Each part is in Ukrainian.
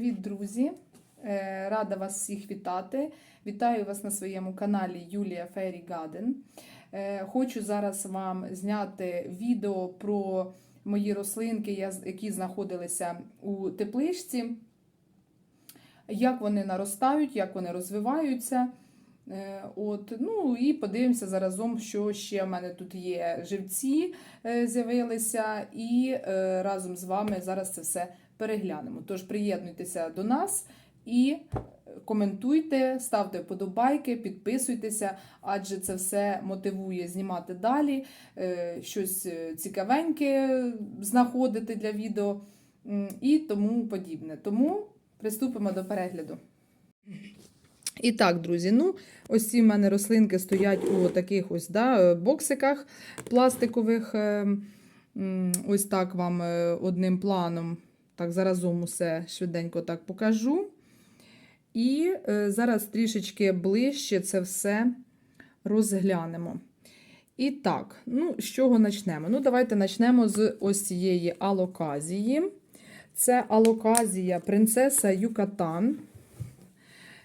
Привіт, друзі! Е, Рада вас всіх вітати. Вітаю вас на своєму каналі Юлія Фері Гаден. Е, Хочу зараз вам зняти відео про мої рослинки, які знаходилися у тепличці, як вони наростають, як вони розвиваються. Е, От, ну і подивимося заразом, що ще в мене тут є живці з'явилися, і разом з вами зараз це все переглянемо. Тож приєднуйтеся до нас і коментуйте, ставте вподобайки, підписуйтеся, адже це все мотивує знімати далі, е, щось е, цікавеньке знаходити для відео і тому подібне. Тому приступимо до перегляду. І так, друзі, ну, ось ці в мене рослинки стоять у таких ось да, боксиках пластикових. е, Ось так вам е, одним планом. Так, заразом усе швиденько так покажу. І е, зараз трішечки ближче це все розглянемо. І так, ну, з чого почнемо? Ну, давайте почнемо з ось цієї алоказії. Це алоказія принцеса Юкатан.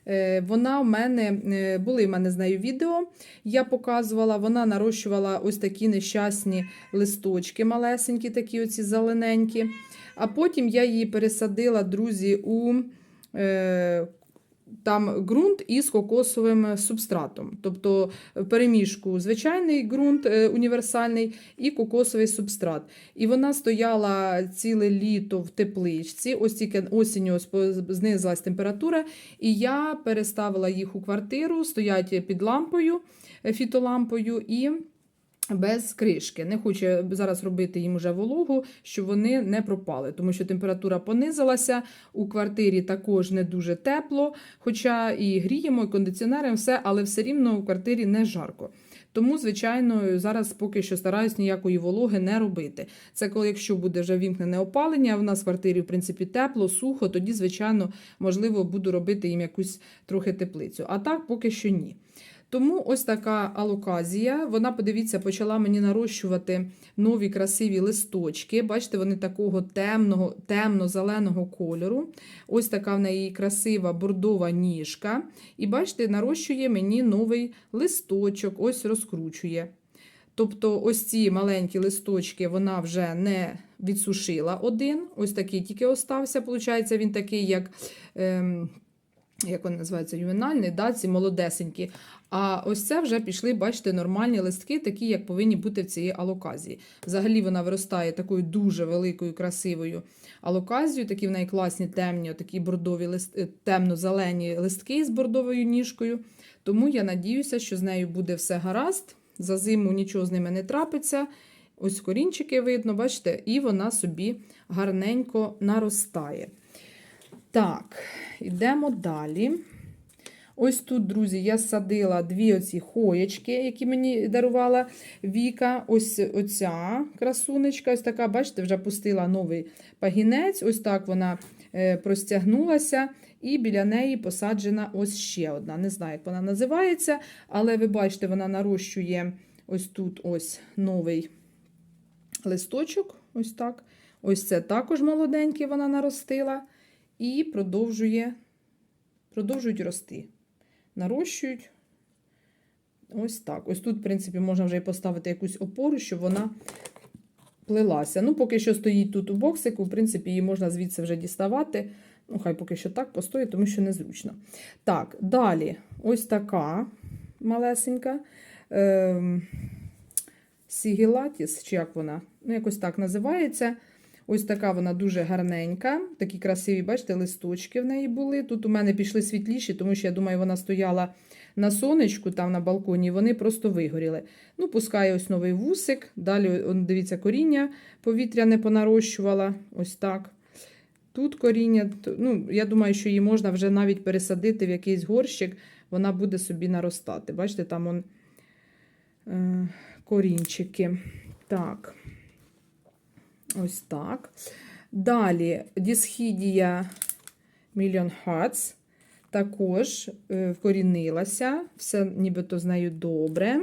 Е, Вона в мене е, були в мене з нею відео. Я показувала, вона нарощувала ось такі нещасні листочки, малесенькі, такі оці зелененькі. А потім я її пересадила, друзі, у е, там ґрунт із кокосовим субстратом. Тобто переміжку звичайний ґрунт е, універсальний і кокосовий субстрат. І вона стояла ціле літо в тепличці. Ось тільки осінню знизилась температура, і я переставила їх у квартиру, стоять під лампою, е, фітолампою і. Без кришки. Не хочу зараз робити їм уже вологу, щоб вони не пропали, тому що температура понизилася. У квартирі також не дуже тепло, хоча і гріємо, і кондиціонером, все, але все рівно у квартирі не жарко. Тому, звичайно, зараз поки що стараюсь ніякої вологи не робити. Це коли, якщо буде вже вімкнене опалення, в нас в квартирі, в принципі, тепло, сухо, тоді, звичайно, можливо, буду робити їм якусь трохи теплицю. А так поки що ні. Тому ось така алоказія. Вона, подивіться, почала мені нарощувати нові красиві листочки. Бачите, вони такого темного, темно-зеленого кольору. Ось така в неї красива бордова ніжка. І бачите, нарощує мені новий листочок, ось розкручує. Тобто, ось ці маленькі листочки вона вже не відсушила один. Ось такий тільки остався. Получається, він такий, як. Ем, як вони називаються, ювенальний, да, ці молодесенькі. А ось це вже пішли, бачите, нормальні листки, такі, як повинні бути в цій алоказії. Взагалі вона виростає такою дуже великою, красивою алоказією. Такі в неї класні темні, такі бордові лист, е, темно-зелені листки з бордовою ніжкою. Тому я надіюся, що з нею буде все гаразд. За зиму нічого з ними не трапиться. Ось корінчики видно, бачите, і вона собі гарненько наростає. Так, йдемо далі. Ось тут, друзі, я садила дві оці хоєчки, які мені дарувала Віка. Ось оця красунечка, ось така, бачите, вже пустила новий пагінець. Ось так вона е, простягнулася, і біля неї посаджена ось ще одна. Не знаю, як вона називається, але ви бачите, вона нарощує ось тут ось новий листочок. Ось так. Ось це також молоденький вона наростила. І продовжує, продовжують рости. Нарощують ось так. Ось тут, в принципі, можна вже і поставити якусь опору, щоб вона плелася. Ну, поки що стоїть тут у боксику, в принципі, її можна звідси вже діставати. Ну, хай поки що так постоїть, тому що незручно. Так, далі, ось така малесенька. Ем, Сігілатіс, чи як вона? Ну, якось так називається. Ось така вона дуже гарненька. Такі красиві, бачите, листочки в неї були. Тут у мене пішли світліші, тому що я думаю, вона стояла на сонечку там на балконі, і вони просто вигоріли. Ну, пускає ось новий вусик. Далі, дивіться, коріння повітря не понарощувала. Ось так. Тут коріння, ну, я думаю, що її можна вже навіть пересадити в якийсь горщик, вона буде собі наростати. Бачите, там он, е, корінчики. Так. Ось так. Далі Дісхідія Million Hearts також е, вкорінилася, все нібито з добре.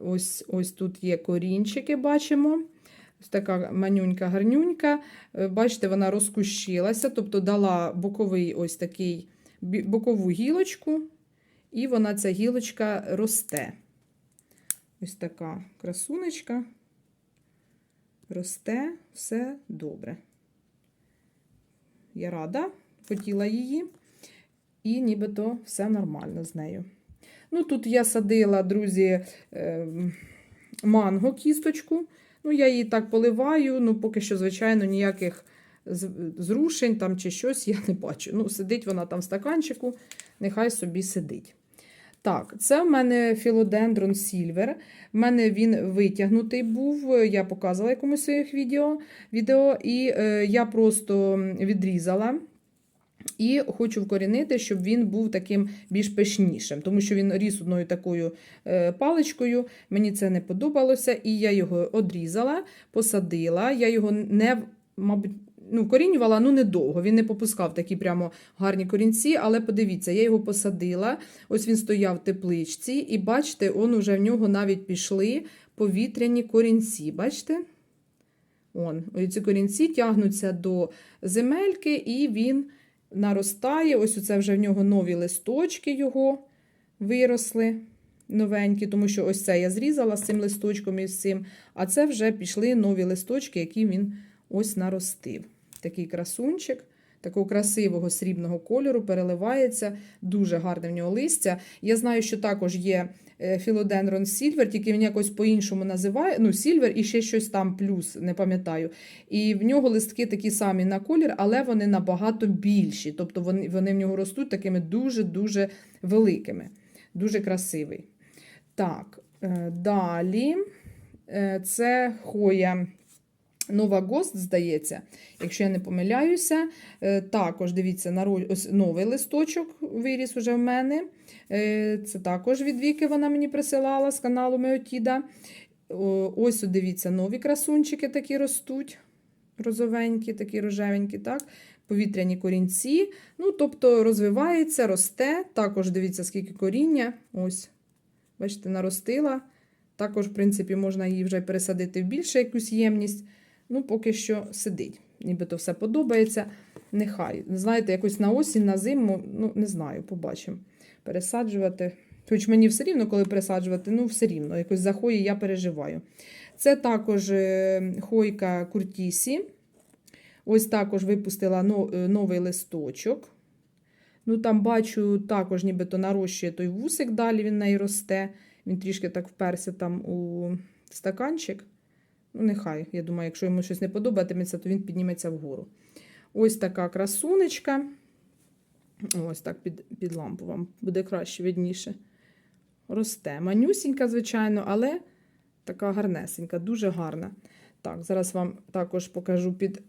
Ось, ось тут є корінчики, бачимо. Ось така манюнька гарнюнька. Е, Бачите, вона розкущилася, тобто дала боковий ось такий бокову гілочку, і вона ця гілочка росте. Ось така красунечка. Росте, все добре. Я рада, хотіла її, і нібито все нормально з нею. Ну, тут я садила, друзі, ем, манго кісточку. Ну, я її так поливаю, ну, поки що, звичайно, ніяких зрушень там чи щось я не бачу. Ну, сидить вона там в стаканчику, нехай собі сидить. Так, це в мене філодендрон Сільвер. В мене він витягнутий був, я показувала якомусь своїх відео, відео і е, я просто відрізала. І хочу вкорінити, щоб він був таким більш пишнішим, тому що він ріс одною такою е, паличкою. Мені це не подобалося, і я його одрізала, посадила. Я його не, мабуть, ну, корінювала, ну недовго. Він не попускав такі прямо гарні корінці, але подивіться, я його посадила. Ось він стояв в тепличці, і бачите, он уже в нього навіть пішли повітряні корінці. Бачите? Он, ці корінці тягнуться до земельки, і він наростає. Ось це вже в нього нові листочки його виросли новенькі, тому що ось це я зрізала з цим листочком і з цим, а це вже пішли нові листочки, які він ось наростив. Такий красунчик. Такого красивого срібного кольору переливається, дуже гарне в нього листя. Я знаю, що також є е, філодендрон Сільвер, тільки він якось по-іншому називає. Ну, Сільвер і ще щось там плюс, не пам'ятаю. І в нього листки такі самі на колір, але вони набагато більші. Тобто вони, вони в нього ростуть такими дуже-дуже великими. Дуже красивий. Так, е, далі е, це хоя. Нова Гост, здається, якщо я не помиляюся. Е, Також дивіться, ось новий листочок виріс уже в мене. Е, Це також від Віки вона мені присилала з каналу Меотіда. Ось дивіться, нові красунчики такі ростуть. Розовенькі, такі рожевенькі, так? Повітряні корінці. Ну, тобто розвивається, росте. Також дивіться, скільки коріння. Ось, бачите, наростила. Також, в принципі, можна її вже пересадити в більше якусь ємність. Ну, поки що сидить. Нібито все подобається. Нехай. Знаєте, якось на осінь, на зиму, ну, не знаю, побачимо. Пересаджувати. Хоч мені все рівно, коли пересаджувати, ну, все рівно. Якось за хої я переживаю. Це також е, хойка Куртісі. Ось також випустила е, новий листочок. Ну, там бачу, також нібито нарощує той вусик, далі він неї росте. Він трішки так вперся там у стаканчик. Ну, нехай, я думаю, якщо йому щось не подобатиметься, то він підніметься вгору. Ось така красунечка. Ось так під, під лампу вам буде краще, видніше. Росте. Манюсінька, звичайно, але така гарнесенька, дуже гарна. Так, зараз вам також покажу під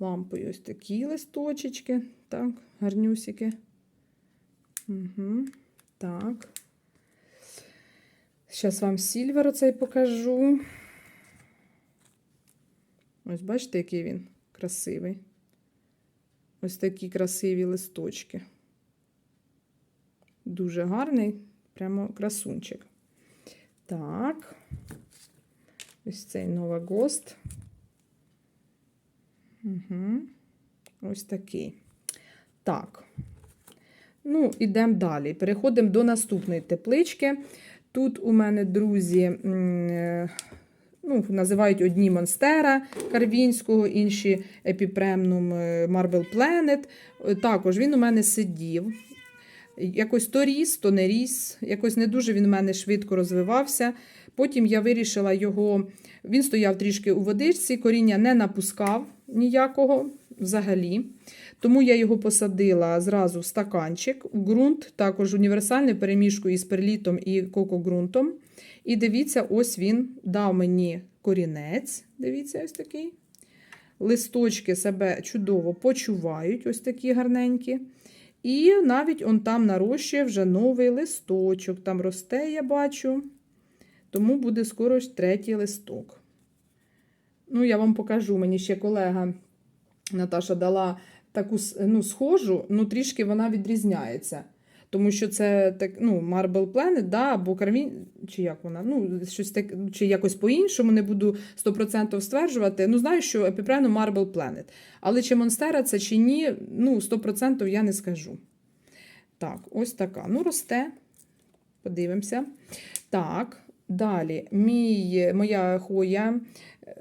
лампою ось такі листочечки. Так, гарнюсики. Угу. Так. Зараз вам сільвер оцей покажу. Ось бачите, який він красивий. Ось такі красиві листочки. Дуже гарний, прямо красунчик. Так. Ось цей Нова Гост. Угу. Ось такий. Так. Ну, ідемо далі. Переходимо до наступної теплички. Тут у мене, друзі, е, ну, називають одні Монстера Карвінського, інші Епіпремнум е, Marble Planet. Е, Також він у мене сидів. Якось то ріс, то не ріс. Якось не дуже він у мене швидко розвивався. Потім я вирішила його. Він стояв трішки у водичці, коріння не напускав ніякого взагалі. Тому я його посадила зразу в стаканчик, у ґрунт, також універсальний перемішку із перлітом і кокогрунтом. І дивіться, ось він дав мені корінець. Дивіться, ось такий. Листочки себе чудово почувають, ось такі гарненькі. І навіть он там нарощує вже новий листочок. Там росте, я бачу. Тому буде скоро третій листок. Ну, я вам покажу. Мені ще колега Наташа дала таку ну, схожу, ну трішки вона відрізняється. Тому що це так, ну, Marble Planet, да, або Кармін, чи як вона, ну, щось так, чи якось по-іншому, не буду 100% стверджувати. Ну, знаю, що епіпрену Marble Planet. Але чи Монстера це чи ні, ну, 100% я не скажу. Так, ось така. Ну, росте. Подивимося. Так, далі. Мій, моя хоя е,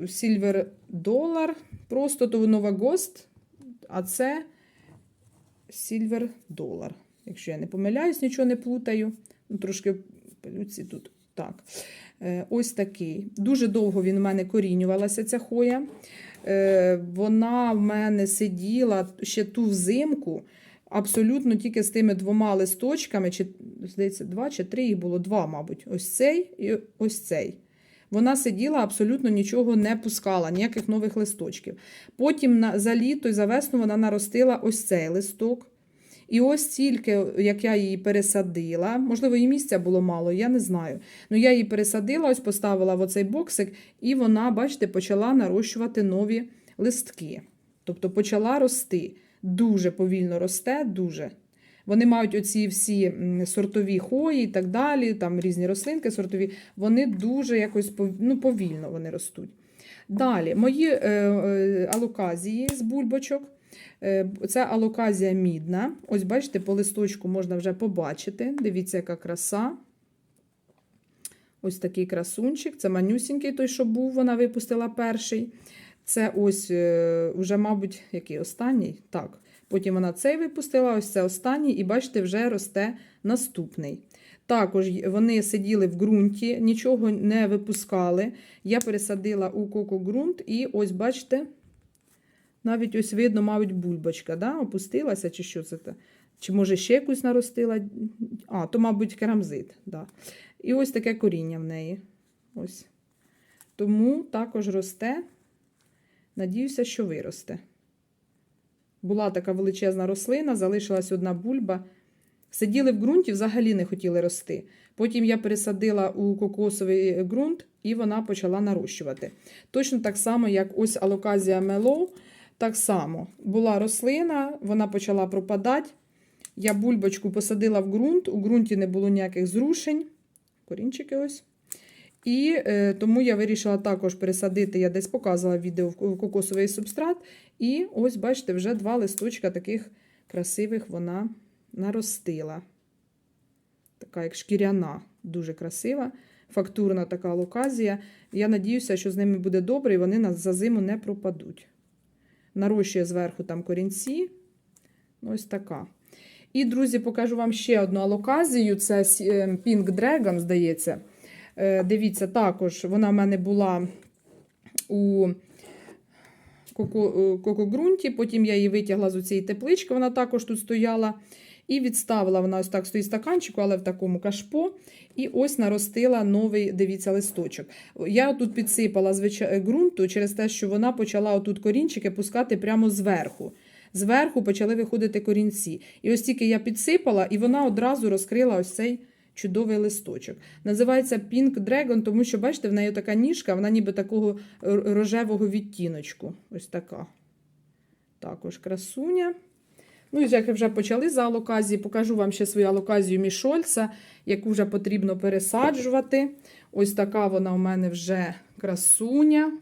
Silver Dollar. Просто то Нова Гост, а це Silver Dollar. Якщо я не помиляюсь, нічого не плутаю. Ну, трошки пилюці тут. Так. Е, Ось такий. Дуже довго він в мене корінювалася, ця хоя. Е, Вона в мене сиділа ще ту взимку, абсолютно тільки з тими двома листочками, чи, здається, два чи три їх було, два, мабуть. Ось цей і ось цей. Вона сиділа, абсолютно нічого не пускала, ніяких нових листочків. Потім за літо і за весну вона наростила ось цей листок. І ось тільки, як я її пересадила, можливо, її місця було мало, я не знаю. Ну, я її пересадила, ось поставила в оцей боксик, і вона, бачите, почала нарощувати нові листки. Тобто почала рости. Дуже повільно росте, дуже. Вони мають оці всі сортові хої і так далі, там різні рослинки сортові, вони дуже якось ну, повільно вони ростуть. Далі, мої е, е, алоказії з бульбочок. Це алоказія мідна. Ось бачите, по листочку можна вже побачити. Дивіться, яка краса. Ось такий красунчик. Це манюсінький той, що був, вона випустила перший. Це ось е, вже, мабуть, який останній. Так. Потім вона цей випустила, ось це останній, і бачите, вже росте наступний. Також вони сиділи в ґрунті, нічого не випускали. Я пересадила у коко-ґрунт, і ось бачите, навіть ось видно, мабуть, бульбочка, да? опустилася, чи що це? Чи може ще якусь наростила? А, то, мабуть, керамзит. Да. І ось таке коріння в неї. Ось. Тому також росте. Надіюся, що виросте. Була така величезна рослина, залишилась одна бульба. Сиділи в ґрунті, взагалі не хотіли рости. Потім я пересадила у кокосовий ґрунт, і вона почала нарощувати. Точно так само, як ось алоказія мелоу, так само була рослина, вона почала пропадати. Я бульбочку посадила в ґрунт, у ґрунті не було ніяких зрушень. Корінчики ось. І е, тому я вирішила також пересадити, я десь показувала відео в кокосовий субстрат. І ось, бачите, вже два листочка таких красивих вона наростила. Така як шкіряна, дуже красива, фактурна така локазія. Я надіюся, що з ними буде добре і вони за зиму не пропадуть. Нарощує зверху там корінці. Ось така. І, друзі, покажу вам ще одну алоказію. Це е, Pink Dragon, здається. Е, Дивіться, також вона в мене була у коко- е, кокогрунті, потім я її витягла з цієї теплички, вона також тут стояла. І відставила вона ось так стоїть стаканчику, але в такому кашпо. І ось наростила новий, дивіться, листочок. Я тут підсипала звичай... ґрунту через те, що вона почала отут корінчики пускати прямо зверху. Зверху почали виходити корінці. І ось тільки я підсипала, і вона одразу розкрила ось цей чудовий листочок. Називається Pink Dragon, тому що, бачите, в неї така ніжка, вона ніби такого рожевого відтіночку. Ось така. Також красуня. Ну, і як вже почали за алоказії, покажу вам ще свою алоказію мішольца, яку вже потрібно пересаджувати. Ось така вона у мене вже красуня.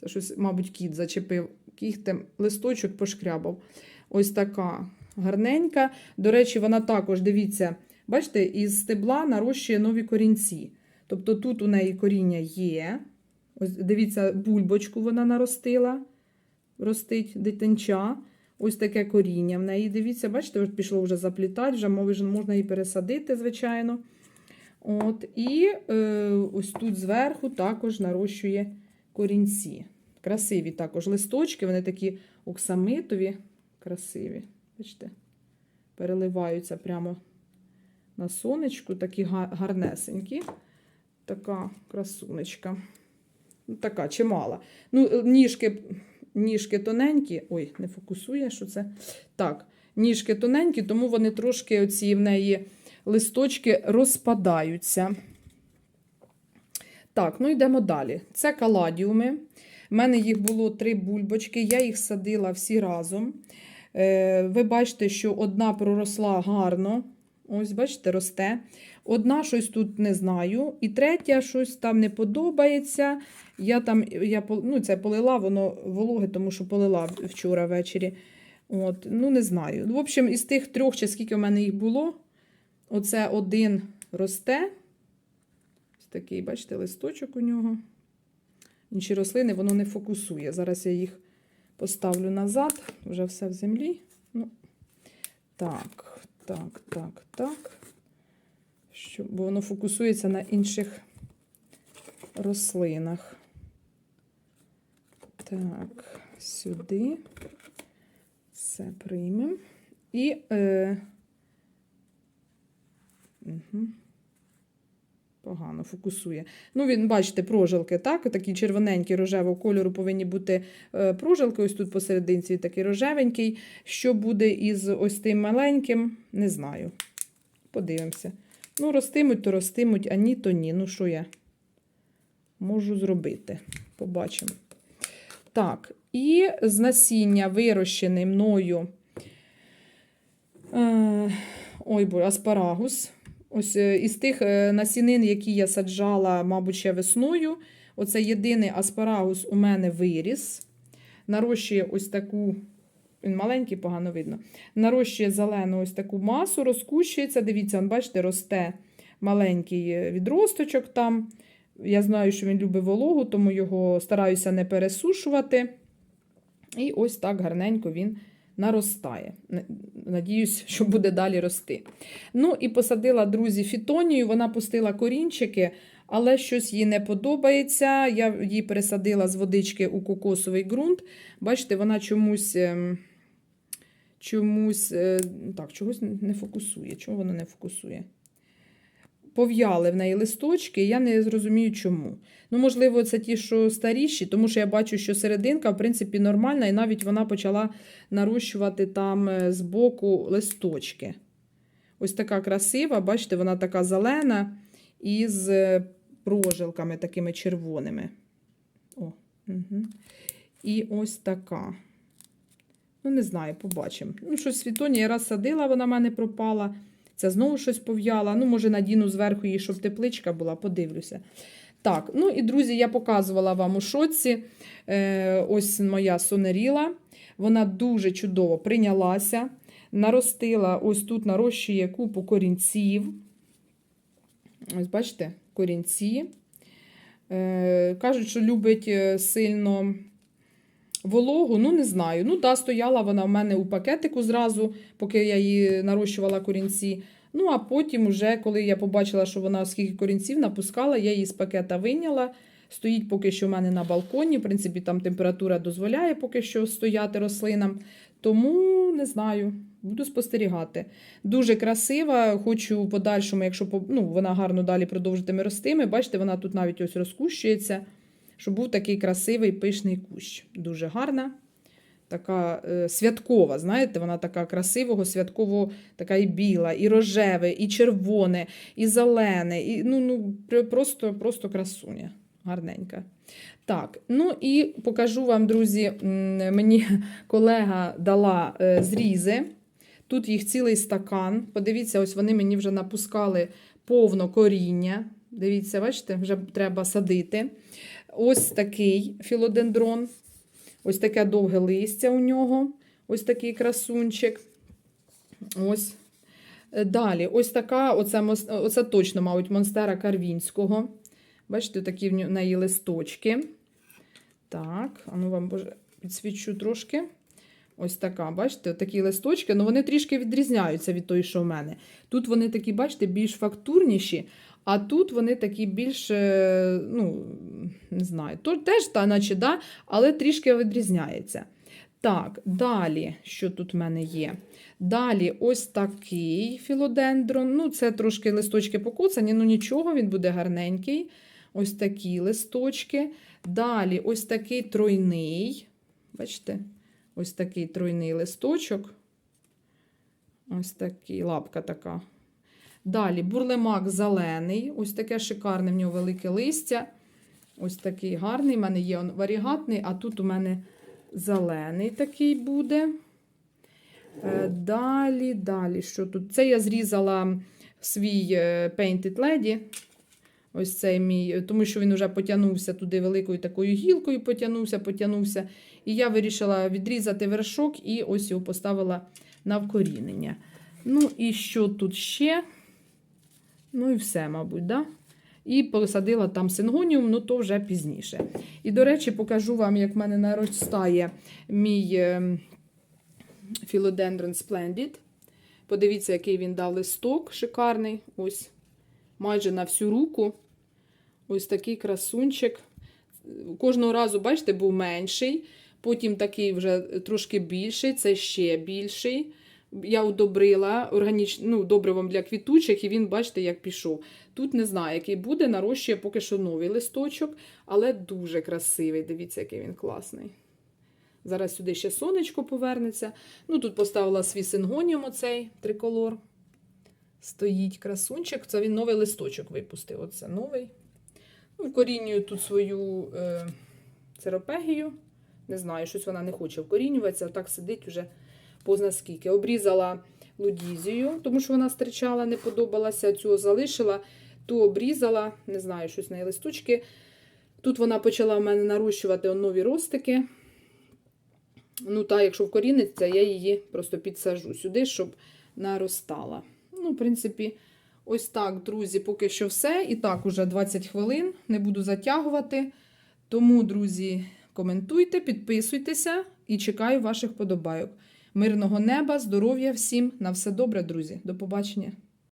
Це щось, мабуть, кіт зачепив кігтем, листочок пошкрябав. Ось така гарненька. До речі, вона також, дивіться, бачите, із стебла нарощує нові корінці. Тобто тут у неї коріння є. Ось дивіться, бульбочку вона наростила, ростить дитинча. Ось таке коріння в неї. Дивіться, бачите, пішло вже заплітати, вже можна її пересадити, звичайно. От, і е, ось тут зверху також нарощує корінці. Красиві також листочки, вони такі оксамитові, красиві. Бачите, переливаються прямо на сонечку, такі га- гарнесенькі. Така красунечка. Ну, така чимала. Ну, е, ніжки, ніжки тоненькі. Ой, не фокусує, що це. Так, ніжки тоненькі, тому вони трошки оці в неї листочки розпадаються. Так, ну йдемо далі. Це каладіуми. У мене їх було три бульбочки, я їх садила всі разом. Е, Ви бачите, що одна проросла гарно. Ось, бачите, росте. Одна щось тут не знаю. І третя щось там не подобається. Я там я, ну, це полила, воно вологе, тому що полила вчора ввечері. От, ну, не знаю. В общем, із тих трьох, чи скільки в мене їх було, оце один росте. Ось такий, бачите, листочок у нього. Інші рослини воно не фокусує. Зараз я їх поставлю назад, вже все в землі. Ну, так, так, так, так. Щоб, бо воно фокусується на інших рослинах. Так, сюди. Все приймемо. І. Е, угу. Погано фокусує. Ну, він, бачите, прожилки, так? Такі червоненькі рожевого кольору повинні бути е, прожилки. Ось тут посерединці такий рожевенький. Що буде із ось тим маленьким, не знаю. Подивимося. Ну, ростимуть, то ростимуть, а ні, то ні. Ну, що я можу зробити? Побачимо. Так, і з насіння вирощений мною. Е, ой, бо аспарагус. Ось е, із тих е, насінин, які я саджала, мабуть, ще весною. Оце єдиний аспарагус у мене виріс. Нарощує ось таку, він маленький, погано видно. Нарощує зелену ось таку масу, розкущується. Дивіться, он, бачите, росте маленький е, відросточок там. Я знаю, що він любить вологу, тому його стараюся не пересушувати. І ось так гарненько він наростає. Надіюсь, що буде далі рости. Ну і посадила, друзі, фітонію. Вона пустила корінчики, але щось їй не подобається. Я її пересадила з водички у кокосовий ґрунт. Бачите, вона чомусь. ем, Чомусь е, так, чогось не фокусує. Чого воно не фокусує? Пов'яли в неї листочки, я не зрозумію, чому. Ну, можливо, це ті, що старіші, тому що я бачу, що серединка, в принципі, нормальна, і навіть вона почала нарощувати там е, збоку листочки. Ось така красива, бачите, вона така зелена і з е, прожилками такими червоними. О, угу. І ось така. Ну, не знаю, побачимо. Ну, щось світоні я раз садила, вона в мене пропала. Це знову щось пов'яла. Ну, може, надіну зверху її, щоб тепличка була, подивлюся. Так, ну і друзі, я показувала вам у шоці. Е, ось моя сонеріла. Вона дуже чудово прийнялася. Наростила, ось тут нарощує купу корінців. Ось, бачите, корінці. Е, кажуть, що любить е, сильно вологу. Ну, не знаю. Ну, да, стояла вона в мене у пакетику зразу, поки я її нарощувала корінці. Ну, а потім, уже, коли я побачила, що вона скільки корінців напускала, я її з пакета вийняла. Стоїть поки що в мене на балконі. В принципі, там температура дозволяє поки що стояти рослинам. Тому не знаю, буду спостерігати. Дуже красива. Хочу в подальшому, якщо ну, вона гарно далі продовжитиме ростиме. Бачите, вона тут навіть ось розкущується, щоб був такий красивий пишний кущ. Дуже гарна. Така е, святкова, знаєте, вона така красивого, святкового, така і біла, і рожеве, і червоне, і зелене, і ну, ну просто, просто красуня. Гарненька. Так, ну і покажу вам, друзі, мені колега дала е, зрізи. Тут їх цілий стакан. Подивіться, ось вони мені вже напускали повно коріння. Дивіться, бачите, вже треба садити. Ось такий філодендрон. Ось таке довге листя у нього. Ось такий красунчик. Ось. Е, Далі, ось така, оце, оце точно, мабуть, монстера Карвінського. Бачите, такі в неї листочки. Так, а ну вам підсвічу трошки. Ось така, бачите, такі листочки, ну вони трішки відрізняються від тої, що в мене. Тут вони такі, бачите, більш фактурніші, а тут вони такі більш, е, ну, не знаю, то теж, та, наче, да, але трішки відрізняється. Так, далі, що тут в мене є? Далі ось такий філодендрон. Ну, це трошки листочки покоцані, ну нічого, він буде гарненький. Ось такі листочки. Далі ось такий тройний. Бачите? Ось такий тройний листочок. Ось такий, лапка така. Далі бурлемак зелений. Ось таке шикарне в нього велике листя. Ось такий гарний. У мене є он варігатний, а тут у мене зелений такий буде. Е, Далі, далі, що тут? Це я зрізала свій е, Painted Lady. Ось цей мій, е, тому що він вже потягнувся туди великою такою гілкою, потягнувся, потягнувся. І я вирішила відрізати вершок і ось його поставила на вкорінення. Ну, і що тут ще? Ну і все, мабуть, да? І посадила там сингоніум, ну то вже пізніше. І, до речі, покажу вам, як в мене наростає мій ем, Philodendron Splendid. Подивіться, який він дав листок шикарний. Ось майже на всю руку. Ось такий красунчик. Кожного разу, бачите, був менший. Потім такий вже трошки більший, це ще більший. Я удобрила органіч... ну, добривом для квітучих, і він, бачите, як пішов. Тут не знаю, який буде, нарощує поки що новий листочок, але дуже красивий. Дивіться, який він класний. Зараз сюди ще сонечко повернеться. Ну, тут поставила свій сингоніум оцей триколор. Стоїть красунчик. Це він новий листочок випустив. Оце новий. Ну, вкорінюю тут свою е, церопегію. Не знаю, щось вона не хоче вкорінюватися. Так сидить уже позна скільки. Обрізала лудізію, тому що вона стричала, не подобалася. Цю залишила, ту обрізала, не знаю, щось на листочки. Тут вона почала в мене нарощувати нові ростики. Ну, та, якщо вкоріниться, я її просто підсажу сюди, щоб наростала. Ну, в принципі, ось так, друзі, поки що все. І так, уже 20 хвилин, не буду затягувати. Тому, друзі, коментуйте, підписуйтеся і чекаю ваших подобайок. Мирного неба, здоров'я всім. На все добре, друзі. До побачення.